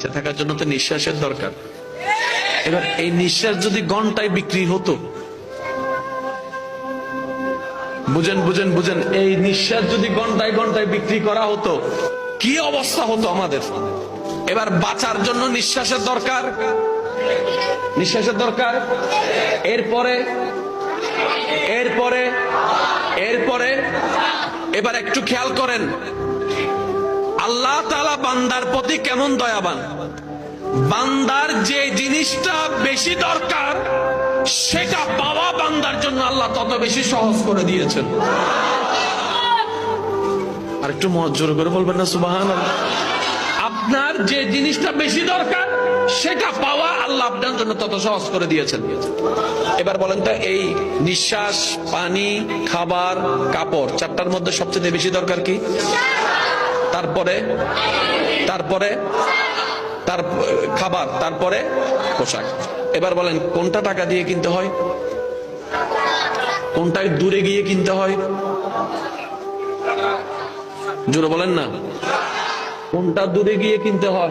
বেঁচে থাকার জন্য তো নিঃশ্বাসের দরকার। এবার এই নিঃশ্বাস যদি ঘন্টায় বিক্রি হতো, বুঝেন বুঝেন বুঝেন, এই নিঃশ্বাস যদি ঘন্টায় ঘন্টায় বিক্রি করা হতো, কি অবস্থা হতো আমাদের? এবার বাঁচার জন্য নিঃশ্বাসের দরকার? নিঃশ্বাসের দরকার? এরপরে? এরপরে? এরপরে? এবার একটু খেয়াল করেন। আল্লাহ তালা বান্দার প্রতি কেমন দয়াবান? বান্দার যে জিনিসটা বেশি দরকার, সেটা পাওয়া বান্দার জন্য আল্লাহ তত বেশি সহজ করে দিয়েছেন। আর একটু মজুর করে বলবেন না সুবাহান আপনার যে জিনিসটা বেশি দরকার, সেটা পাওয়া আল্লাহ আপনার জন্য তত সহজ করে দিয়েছেন। এবার বলেন তো, এই নিঃশ্বাস, পানি, খাবার, কাপড়, চারটার মধ্যে সবচেয়ে বেশি দরকার কি? তারপরে তারপরে, তার, খাবার, তারপরে পোশাক। এবার বলেন, কোনটা টাকা দিয়ে কিনতে হয়? কোনটায় দূরে গিয়ে কিনতে হয়? জোরে বলেন না। কোনটা দূরে গিয়ে কিনতে হয়?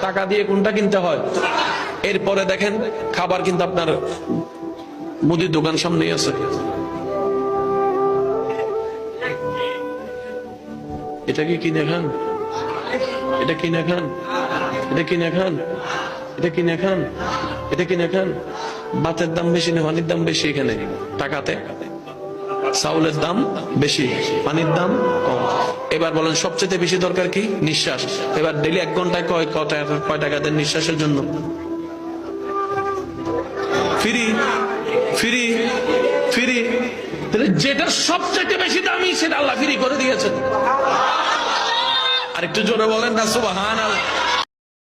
টাকা দিয়ে কোনটা কিনতে হয়? এরপরে দেখেন, খাবার কিন্তু আপনার মুদির দোকান সামনেই আছে। এটা কি কিনে খান? এটা কিনে খান? এটা কিনে খান? এটা কিনে খান? এটা কিনে খান? ভাতের দাম বেশি না পানির দাম বেশি এখানে? টাকাতে? চাউলের দাম বেশি, পানির দাম কম। এবার বলেন, সবচেয়ে বেশি দরকার কি? নিঃশ্বাস। এবার ডেলি এক ঘন্টায় কয় টাকা কয় টাকা দেন নিঃশ্বাসের জন্য? Free free free. তাহলে যেটা সবচেয়ে বেশি দামি, সেটা আল্লাহ ফিরি করে দিয়েছেন। আরেকটু জোরে বলেন না সুবাহান আল্লাহ